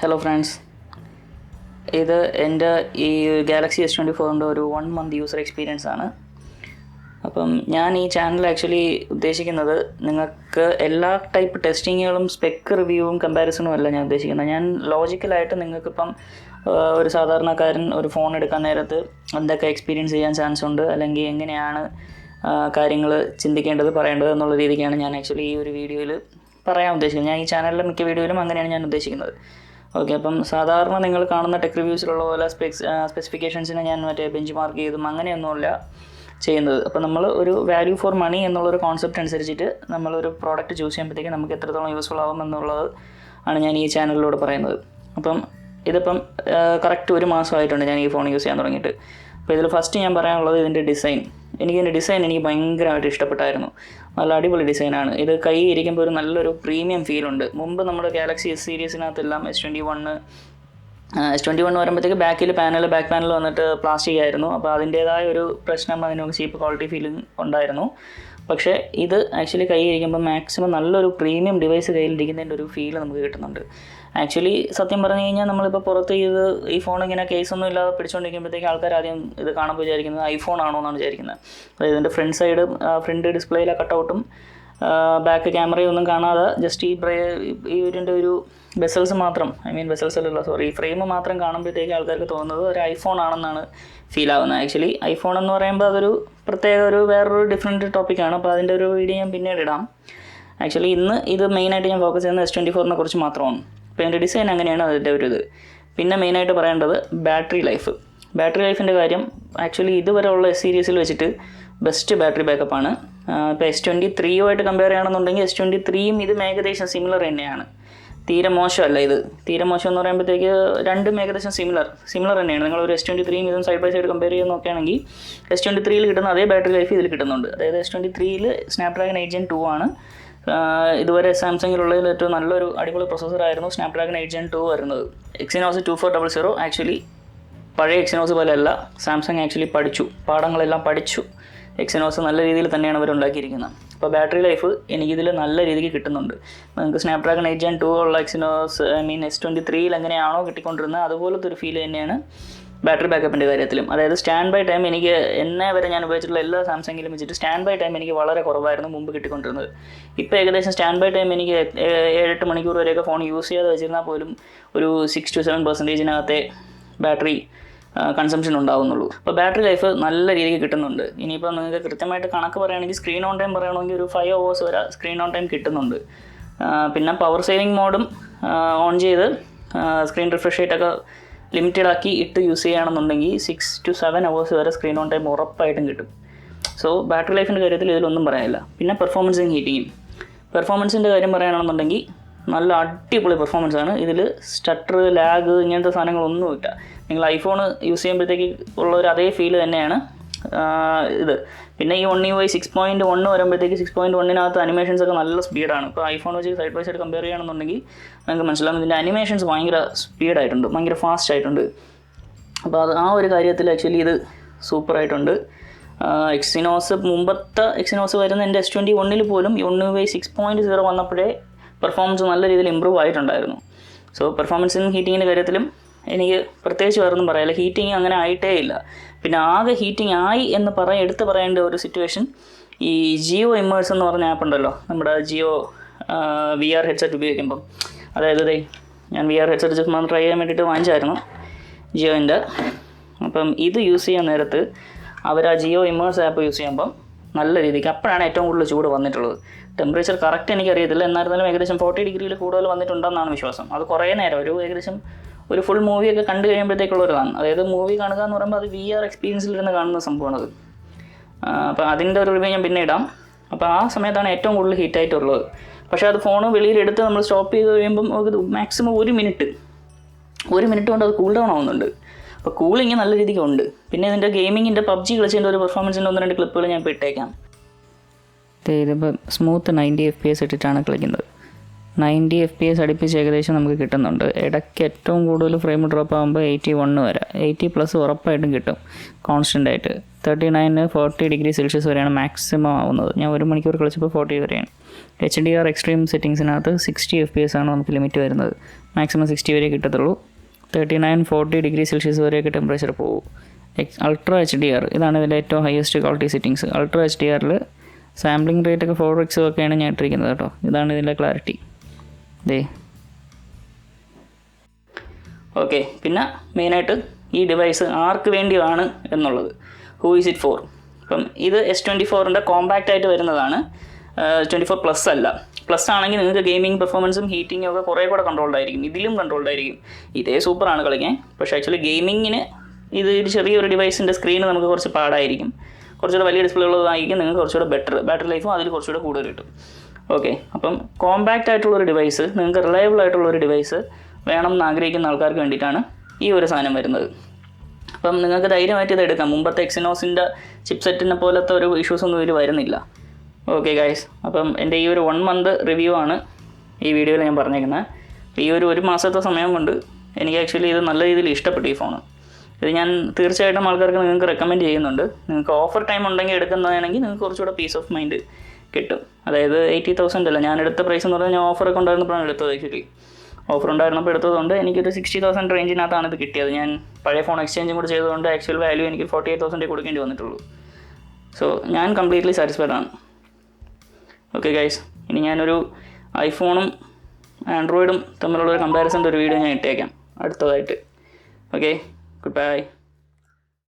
Hello friends ഇത് എന്റെ ഈ ഗാലക്സി എസ് ട്വന്റി ഫോറിന്റെ ഒരു വൺ മന്ത് യൂസർ എക്സ്പീരിയൻസ് ആണ്. അപ്പം ഞാൻ ഈ ചാനൽ ആക്ച്വലി ഉദ്ദേശിക്കുന്നത് നിങ്ങൾക്ക് എല്ലാ ടൈപ്പ് ടെസ്റ്റിങ്ങുകളും സ്പെക്ക് റിവ്യൂവും കമ്പാരിസണും അല്ല ഞാൻ ഉദ്ദേശിക്കുന്നത്. ഞാൻ ലോജിക്കലായിട്ട് നിങ്ങൾക്കിപ്പം ഒരു സാധാരണക്കാരൻ ഒരു ഫോൺ എടുക്കാൻ നേരത്ത് എന്തൊക്കെ എക്സ്പീരിയൻസ് ചെയ്യാൻ ചാൻസ് ഉണ്ട് അല്ലെങ്കിൽ എങ്ങനെയാണ് കാര്യങ്ങൾ ചിന്തിക്കേണ്ടത് പറയേണ്ടത് എന്നുള്ള രീതിക്കാണ് ഞാൻ ആക്ച്വലി ഈ ഒരു വീഡിയോയിൽ പറയാൻ ഉദ്ദേശിക്കുന്നത്. ഞാൻ ഈ ചാനലിലെ മിക്ക വീഡിയോയിലും അങ്ങനെയാണ് ഞാൻ ഉദ്ദേശിക്കുന്നത്. ഓക്കെ അപ്പം സാധാരണ നിങ്ങൾ കാണുന്ന ടെക് റിവ്യൂസിലുള്ള പോലെ സ്പെക്സ് സ്പെസിഫിക്കേഷൻസിനെ ഞാൻ മറ്റേ ബെഞ്ച് മാർക്ക് ചെയ്തും അങ്ങനെയൊന്നുമില്ല ചെയ്യുന്നത്. അപ്പോൾ നമ്മൾ ഒരു വാല്യൂ ഫോർ മണി എന്നുള്ളൊരു കോൺസെപ്റ്റ് അനുസരിച്ചിട്ട് നമ്മളൊരു പ്രോഡക്റ്റ് ചൂസ് ചെയ്യുമ്പോഴത്തേക്ക് നമുക്ക് എത്രത്തോളം യൂസ്ഫുൾ ആവും എന്നുള്ളത് ആണ് ഞാൻ ഈ ചാനലിലൂടെ പറയുന്നത്. അപ്പം ഇതിപ്പം കറക്റ്റ് ഒരു മാസമായിട്ടുണ്ട് ഞാൻ ഈ ഫോൺ യൂസ് ചെയ്യാൻ തുടങ്ങിയിട്ട്. അപ്പോൾ ഇതിൽ ഫസ്റ്റ് ഞാൻ പറയാനുള്ളത് ഇതിന്റെ ഡിസൈൻ എനിക്ക് ഇതിന്റെ ഡിസൈൻ എനിക്ക് ഭയങ്കരമായിട്ട് ഇഷ്ടപ്പെട്ടായിരുന്നു. നല്ല അടിപൊളി ഡിസൈനാണ് ഇത് കൈ ഇരിക്കുമ്പോൾ ഒരു നല്ലൊരു പ്രീമിയം ഫീൽ ഉണ്ട്. മുമ്പ് നമ്മുടെ Galaxy S സീരീസിനകത്തെല്ലാം S twenty one S twenty one വരുമ്പോഴത്തേക്ക് ബാക്കിൽ പാനൽ ബാക്ക് പാനൽ വന്നിട്ട് പ്ലാസ്റ്റിക് ആയിരുന്നു. അപ്പോൾ അതിന്റേതായ ഒരു പ്രശ്നം അതിന് ചീപ്പ് ക്വാളിറ്റി ഫീലിംഗ് ഉണ്ടായിരുന്നു. പക്ഷേ ഇത് ആക്ച്വലി കൈ ഇരിക്കുമ്പോൾ മാക്സിമം നല്ലൊരു പ്രീമിയം ഡിവൈസ് കയ്യിലിരിക്കുന്നതിന്റെ ഒരു ഫീൽ നമുക്ക് കിട്ടുന്നുണ്ട്. ആക്ച്വലി സത്യം പറഞ്ഞു കഴിഞ്ഞാൽ നമ്മളിപ്പോൾ പുറത്ത് ഇത് ഈ ഫോൺ ഇങ്ങനെ കേസൊന്നും ഇല്ലാതെ പിടിച്ചുകൊണ്ടിരിക്കുമ്പോഴത്തേക്ക് ആൾക്കാർ ആദ്യം ഇത് കാണുമ്പോൾ വിചാരിക്കുന്നത് ഐഫോൺ ആണോ എന്നാണ് വിചാരിക്കുന്നത്. അതായത് ഇതിന്റെ ഫ്രണ്ട് സൈഡ് ഫ്രണ്ട് ഡിസ്പ്ലേയിലെ കട്ടൗട്ടും ബാക്ക് ക്യാമറയൊന്നും കാണാതെ ജസ്റ്റ് ഈ ബ്രേ ഈ ഇതിന്റെ ഒരു ബെസൽസ് മാത്രം ഐ മീൻ ബെസൽസ് അല്ലല്ലോ സോറി ഈ ഫ്രെയിം മാത്രം കാണുമ്പോഴത്തേക്ക് ആൾക്കാർക്ക് തോന്നുന്നത് ഒരു ഐഫോൺ ആണെന്നാണ് ഫീൽ ആവുന്നത്. ആക്ച്വലി ഐഫോൺ എന്ന് പറയുമ്പോൾ അതൊരു പ്രത്യേക ഒരു വേറൊരു ഡിഫറെന്റ് ടോപ്പിക്കാണ് അപ്പോൾ അതിന്റെ ഒരു വീഡിയോ ഞാൻ പിന്നീട് ഇടാം. ആക്ച്വലി ഇന്ന് ഇത് മെയിനായിട്ട് ഞാൻ ഫോക്കസ് ചെയ്യുന്നത് എസ് ട്വന്റി ഫോറിനെ കുറിച്ച് മാത്രമാണ്. അപ്പോൾ എന്റെ ഡിസൈൻ അങ്ങനെയാണ് അതിന്റെ ഒരു ഇത്. പിന്നെ മെയിനായിട്ട് പറയേണ്ടത് ബാറ്ററി ലൈഫ് ബാറ്ററി ലൈഫിന്റെ കാര്യം ആക്ച്വലി ഇതുവരെ ഉള്ള സീരീസിൽ വെച്ചിട്ട് ബെസ്റ്റ് ബാറ്ററി ബാക്കപ്പ് ആണ്. ഇപ്പോൾ എസ് ട്വന്റി ത്രീയുമായിട്ട് കമ്പയർ ചെയ്യണമെന്നുണ്ടെങ്കിൽ എസ് ട്വന്റി ത്രീയും ഇതും ഏകദേശം സിമിലർ തന്നെയാണ്. തീരെ മോശമല്ല ഇത്. തീരെ മോശം എന്ന് പറയുമ്പോഴത്തേക്ക് രണ്ടും ഏകദേശം സിമിലർ സിമിലർ തന്നെയാണ്. നിങ്ങൾ ഒരു എസ് ട്വന്റി ത്രീയും ഇതും സൈഡ് ബൈ സൈഡ് കമ്പയർ ചെയ്ത് നോക്കുകയാണെങ്കിൽ എസ് ട്വന്റി ത്രീയിൽ കിട്ടുന്ന അതേ ബാറ്ററി ലൈഫ് ഇതിൽ കിട്ടുന്നുണ്ട്. അതായത് എസ് ട്വന്റി ത്രീയിൽ സ്നാപ്ഡ്രാഗൺ എയ്റ്റ് ജെൻ ടു ആണ് ഇതുവരെ സാംസങ്ങിലുള്ളതിൽ ഏറ്റവും നല്ലൊരു അടിപൊളി പ്രൊസസ്സറായിരുന്നു സ്നാപ്ഡ്രാഗൺ എയ്റ്റ് ജെൻ ടു വരുന്നത്. Exynos two four double zero actually പഴയ എക്സിനോസ് പോലെയല്ല. സാംസങ് ആക്ച്വലി പഠിച്ചു. പാഠങ്ങളെല്ലാം പഠിച്ചു. എക്സിനോസ് നല്ല രീതിയിൽ തന്നെയാണ് അവർ ഉണ്ടാക്കിയിരിക്കുന്നത് അപ്പോൾ ബാറ്ററി ലൈഫ് എനിക്കിതിൽ നല്ല രീതിക്ക് കിട്ടുന്നുണ്ട്. നിങ്ങൾക്ക് സ്നാപ്ഡ്രാഗൺ എയ്റ്റ് ജെൻ ടു ഉള്ള Exynos I mean S twenty ത്രീയിൽ എങ്ങനെയാണോ കിട്ടിക്കൊണ്ടിരുന്നത് അതുപോലത്തെ ഒരു ഫീൽ തന്നെയാണ് ബാറ്ററി ബാക്കപ്പിന്റെ കാര്യത്തിലും. അതായത് സ്റ്റാൻഡ് ബൈ ടൈം എനിക്ക് എന്നെ വരെ ഞാൻ ഉപയോഗിച്ചിട്ടുള്ള എല്ലാ സാംസങ്ങിലും വെച്ചിട്ട് സ്റ്റാൻഡ് ബൈ ടൈം എനിക്ക് വളരെ കുറവായിരുന്നു മുമ്പ് കിട്ടിക്കൊണ്ടിരുന്നത്. ഇപ്പോൾ ഏകദേശം സ്റ്റാൻഡ് ബൈ ടൈം എനിക്ക് ഏഴെട്ട് മണിക്കൂർ വരെയൊക്കെ ഫോൺ യൂസ് ചെയ്യാതെ വെച്ചിരുന്നാൽ പോലും ഒരു സിക്സ് ടു സെവൻ പെർസെന്റേജിനകത്തെ ബാറ്ററി കൺസംഷൻ ഉണ്ടാകുന്നുള്ളൂ അപ്പോൾ ബാറ്ററി ലൈഫ് നല്ല രീതിക്ക് കിട്ടുന്നുണ്ട്. ഇനിയിപ്പോൾ നിങ്ങൾക്ക് കൃത്യമായിട്ട് കണക്ക് പറയുകയാണെങ്കിൽ സ്ക്രീൻ ഓൺ ടൈം പറയുകയാണെങ്കിൽ ഒരു ഫൈവ് അവേഴ്സ് വരെ സ്ക്രീൻ ഓൺ ടൈം കിട്ടുന്നുണ്ട്. പിന്നെ പവർ സേവിങ് മോഡും ഓൺ ചെയ്ത് സ്ക്രീൻ റിഫ്രഷ് റേറ്റൊക്കെ ലിമിറ്റഡ് ആക്കി ഇട്ട് യൂസ് ചെയ്യുകയാണെന്നുണ്ടെങ്കിൽ സിക്സ് ടു സെവൻ അവേഴ്സ് വരെ സ്ക്രീൻ ഓൺ ടൈം ഉറപ്പായിട്ടും കിട്ടും. സോ ബാറ്ററി ലൈഫിന്റെ കാര്യത്തിൽ ഇതിലൊന്നും പറയാനില്ല. പിന്നെ പെർഫോമൻസും ഹീറ്റിങ്ങും പെർഫോമൻസിന്റെ കാര്യം പറയുകയാണെന്നുണ്ടെങ്കിൽ നല്ല അടിപൊളി പെർഫോമൻസ് ആണ്. ഇതിൽ സ്റ്റട്ടർ ലാഗ് ഇങ്ങനത്തെ സാധനങ്ങളൊന്നുമില്ല. നിങ്ങൾ ഐഫോൺ യൂസ് ചെയ്യുമ്പോഴത്തേക്ക് ഉള്ള ഒരു അതേ ഫീൽ തന്നെയാണ് ഇത്. പിന്നെ ഈ U I six point one വരുമ്പോഴത്തേക്ക് സിക്സ് പോയിന്റ് വണ്ണിനകത്ത് അനിമേഷൻസ് ഒക്കെ നല്ല സ്പീഡാണ് ഇപ്പോൾ ഐഫോൺ വെച്ച് സൈഡ് ബൈ സൈഡ് കമ്പയർ ചെയ്യുകയാണെന്നുണ്ടെങ്കിൽ നിങ്ങൾക്ക് മനസ്സിലാവും ഇതിന്റെ അനിമേഷൻസ് ഭയങ്കര സ്പീഡായിട്ടുണ്ട് ഭയങ്കര ഫാസ്റ്റ് ആയിട്ടുണ്ട്. അപ്പോൾ അത് ആ ഒരു കാര്യത്തിൽ ആക്ച്വലി ഇത് സൂപ്പറായിട്ടുണ്ട് എക്സിനോസ് മുമ്പത്തെ എക്സിനോസ് വരുന്ന എന്റെ എസ് ട്വന്റി വണ്ണിൽ പോലും ഈ one UI six point zero വന്നപ്പോഴേ പെർഫോമൻസ് നല്ല രീതിയിൽ ഇമ്പ്രൂവ് ആയിട്ടുണ്ടായിരുന്നു. സോ പെർഫോമൻസിനും ഹീറ്റിങ്ങിന്റെ കാര്യത്തിലും എനിക്ക് പ്രത്യേകിച്ച് വേറൊന്നും പറയാനില്ല. ഹീറ്റിംഗ് അങ്ങനെ ആയിട്ടേ ഇല്ല. പിന്നെ ആകെ ഹീറ്റിംഗ് ആയി എന്ന് പറയാൻ എടുത്ത് പറയേണ്ട ഒരു സിറ്റുവേഷൻ ഈ ജിയോ ഇമ്മേഴ്സ് എന്ന് പറഞ്ഞ ആപ്പ് ഉണ്ടല്ലോ. നമ്മുടെ ജിയോ വി ആർ ഹെഡ്സെറ്റ് ഉപയോഗിക്കുമ്പം. അതായത് ദേ ഞാൻ വി ആർ ഹെഡ്സെറ്റ് ചുമ്മാ ട്രൈ ചെയ്യാൻ വേണ്ടിയിട്ട് വാങ്ങിച്ചായിരുന്നു ജിയോന്റെ അപ്പം ഇത് യൂസ് ചെയ്യാൻ നേരത്ത് അവർ ആ ജിയോ ഇമേഴ്സ് ആപ്പ് യൂസ് ചെയ്യുമ്പം നല്ല രീതിക്ക് അപ്പോഴാണ് ഏറ്റവും കൂടുതൽ ചൂട് വന്നിട്ടുള്ളത്. ടെമ്പറേച്ചർ കറക്റ്റ് എനിക്കറിയത്തില്ല. എന്നായിരുന്നാലും ഏകദേശം ഫോർട്ടി ഡിഗ്രിയിൽ കൂടുതൽ വന്നിട്ടുണ്ടെന്നാണ് വിശ്വാസം. അത് കുറേ നേരം ഒരു ഏകദേശം ഒരു ഫുൾ മൂവിയൊക്കെ കണ്ടു കഴിയുമ്പോഴത്തേക്കുള്ള ഒരു ഇതാണ് അതായത് മൂവി കാണുക എന്ന് പറയുമ്പോൾ അത് വി ആർ എക്സ്പീരിയൻസിലിരുന്ന് കാണുന്ന സംഭവമാണത് അപ്പോൾ അതിന്റെ ഒരു റിവ്യൂ ഞാൻ പിന്നെ ഇടാം. അപ്പോൾ ആ സമയത്താണ് ഏറ്റവും കൂടുതൽ ഹീറ്റായിട്ടുള്ളത് പക്ഷേ അത് ഫോൺ വെളിയിലെടുത്ത് നമ്മൾ സ്റ്റോപ്പ് ചെയ്ത് കഴിയുമ്പം മാക്സിമം ഒരു മിനിറ്റ് ഒരു മിനിറ്റ് കൊണ്ട് അത് കൂൾ ഡൗൺ ആവുന്നുണ്ട്. അപ്പോൾ കൂളിങ് നല്ല രീതിക്ക് ഉണ്ട്. പിന്നെ ഇതിന്റെ ഗെയിമിങ്ങിന്റെ പബ്ജി കളിച്ചതിന്റെ ഒരു പെർഫോമൻസിന്റെ ഒന്ന് രണ്ട് ക്ലിപ്പുകൾ ഞാൻ ഇപ്പോൾ ഇട്ടേക്കാം. ഇതിപ്പോൾ smooth ninety FPS P S ഇട്ടിട്ടാണ് കളിക്കുന്നത്. നയന്റി എഫ് പി എസ് അടുപ്പിച്ച് ഏകദേശം നമുക്ക് കിട്ടുന്നുണ്ട്. ഇടയ്ക്ക് ഏറ്റവും കൂടുതൽ ഫ്രെയിം ഡ്രോപ്പ് ആകുമ്പോൾ എയ്റ്റി വണ്ണ് വരെ. എയ്റ്റി പ്ലസ് ഉറപ്പായിട്ടും കിട്ടും. കോൺസ്റ്റന്റ് ആയിട്ട്. Thirty nine forty degree Celsius വരെയാണ് മാക്സിമം ആവുന്നത്. ഞാൻ ഒരു മണിക്കൂർ കളിച്ചപ്പോൾ ഫോർട്ടി വരെയാണ്. എച്ച് ഡി ആർ എക്സ്ട്രീം സെറ്റിങ്സിനകത്ത് സിക്സ്റ്റി എഫ് പി എസ് ആണ് നമുക്ക് ലിമിറ്റ് വരുന്നത്. മാക്സിമം സിക്സ്റ്റി വരെ കിട്ടത്തുള്ളൂ. Thirty nine forty degree Celsius വരെയൊക്കെ ടെമ്പറേച്ചർ പോകും അൾട്രാ എച്ച് ഡി ആർ ഇതാണ് ഇതിന്റെ ഏറ്റവും highest quality settings ultra H D ആറിൽ സാമ്പിളിംഗ് റേറ്റ് ഒക്കെ ഫോർ എക്സ് ഒക്കെയാണ് ഞാൻ ഇട്ടിരിക്കുന്നത് കേട്ടോ. ഇതാണ് ഇതിന്റെ ക്ലാരിറ്റി ദേ. ഓക്കെ പിന്നെ മെയിനായിട്ട് ഈ ഡിവൈസ് ആർക്ക് വേണ്ടിയാണ് എന്നുള്ളത്. ഹൂ ഈസ് ഇറ്റ് ഫോർ അപ്പം ഇത് എസ് ട്വന്റി ഫോറിന്റെ കോമ്പാക്റ്റ് ആയിട്ട് വരുന്നതാണ്. ട്വന്റി ഫോർ പ്ലസ് അല്ല. പ്ലസ് ആണെങ്കിൽ നിങ്ങൾക്ക് ഗെയിമിംഗ് പെർഫോമൻസും ഹീറ്റിങ്ങും ഒക്കെ കുറേ കൂടെ കൺട്രോൾഡ് ആയിരിക്കും. ഇതിലും കൺട്രോൾഡ് ആയിരിക്കും. ഇതേ സൂപ്പറാണ് കളിക്കാൻ. പക്ഷേ ആക്ച്വലി ഗെയിമിങ്ങിന് ഇത് ഒരു ചെറിയൊരു ഡിവൈസിന്റെ സ്ക്രീന് നമുക്ക് കുറച്ച് പാടായിരിക്കും. കുറച്ചുകൂടെ വലിയ ഡിസ്പ്ലേ ഉള്ളതായിരിക്കും. നിങ്ങൾക്ക് കുറച്ചുകൂടെ ബെറ്റർ ബാറ്ററി ലൈഫും അതിൽ കുറച്ചുകൂടെ കൂടുതൽ കിട്ടും. ഓക്കെ അപ്പം കോമ്പാക്റ്റ് ആയിട്ടുള്ള ഒരു ഡിവൈസ് നിങ്ങൾക്ക് റിലയബിൾ ആയിട്ടുള്ള ഒരു ഡിവൈസ് വേണം എന്ന് ആഗ്രഹിക്കുന്ന ആൾക്കാർക്ക് വേണ്ടിയിട്ടാണ് ഈ ഒരു സാധനം വരുന്നത്. അപ്പം നിങ്ങൾക്ക് ധൈര്യമായിട്ട് ഇത് എടുക്കാം. മുമ്പത്തെ എക്സിനോസിന്റെ ചിപ്സെറ്റിനെ പോലത്തെ ഒരു ഇഷ്യൂസ് ഒന്നും ഇതിൽ വരുന്നില്ല. ഓക്കെ ഗൈസ് അപ്പം എന്റെ ഈ ഒരു വൺ മന്ത് റിവ്യൂ ആണ് ഈ വീഡിയോയിൽ ഞാൻ പറഞ്ഞേക്കുന്നത് അപ്പോൾ ഈ ഒരു ഒരു മാസത്തെ സമയം കൊണ്ട് എനിക്ക് ആക്ച്വലി ഇത് നല്ല രീതിയിൽ ഇഷ്ടപ്പെട്ടു ഈ ഫോൺ ഇത് ഞാൻ തീർച്ചയായിട്ടും ആൾക്കാർക്ക് നിങ്ങൾക്ക് റെക്കമെൻഡ് ചെയ്യുന്നുണ്ട്. നിങ്ങൾക്ക് ഓഫർ ടൈം ഉണ്ടെങ്കിൽ എടുക്കുന്നതാണെങ്കിൽ നിങ്ങൾക്ക് കുറച്ചുകൂടെ പീസ് ഓഫ് മൈൻഡ് കിട്ടും. അതായത് എയ്റ്റി തൗസൻഡ് അല്ല ഞാൻ എടുത്ത പ്രൈസ് എന്ന് പറഞ്ഞാൽ ഞാൻ ഓഫർ ഓഫറൊക്കെ ഉണ്ടായിരുന്നപ്പോഴാണ് എടുത്തത് ആക്ച്വലി ഓഫർ ഉണ്ടായിരുന്നപ്പോൾ എടുത്തതുകൊണ്ട് എനിക്കൊരു സിക്സ്റ്റി തൗസൻഡ് റേഞ്ചിനകത്താണ് ഇത് കിട്ടിയത്. ഞാൻ പഴയ ഫോൺ എക്സ്ചേഞ്ചും കൂടി ചെയ്തതുകൊണ്ട് ആക്ച്വൽ വാല്യൂ എനിക്ക് ഫോർട്ടി എയ്റ്റ് തൗസൻഡ് കൊടുക്കേണ്ടി വന്നിട്ടുള്ളൂ. സോ ഞാൻ കംപ്ലീറ്റ്ലി സാറ്റിസ്ഫൈഡ് ആണ്. ഓക്കെ ഗൈസ് ഇനി ഞാനൊരു ഐഫോണും ആൻഡ്രോയിഡും തമ്മിലുള്ള ഒരു കമ്പാരിസന്റെ ഒരു വീഡിയോ ഞാൻ ഇട്ടേക്കാം. അടുത്തതായിട്ട്. Okay good bye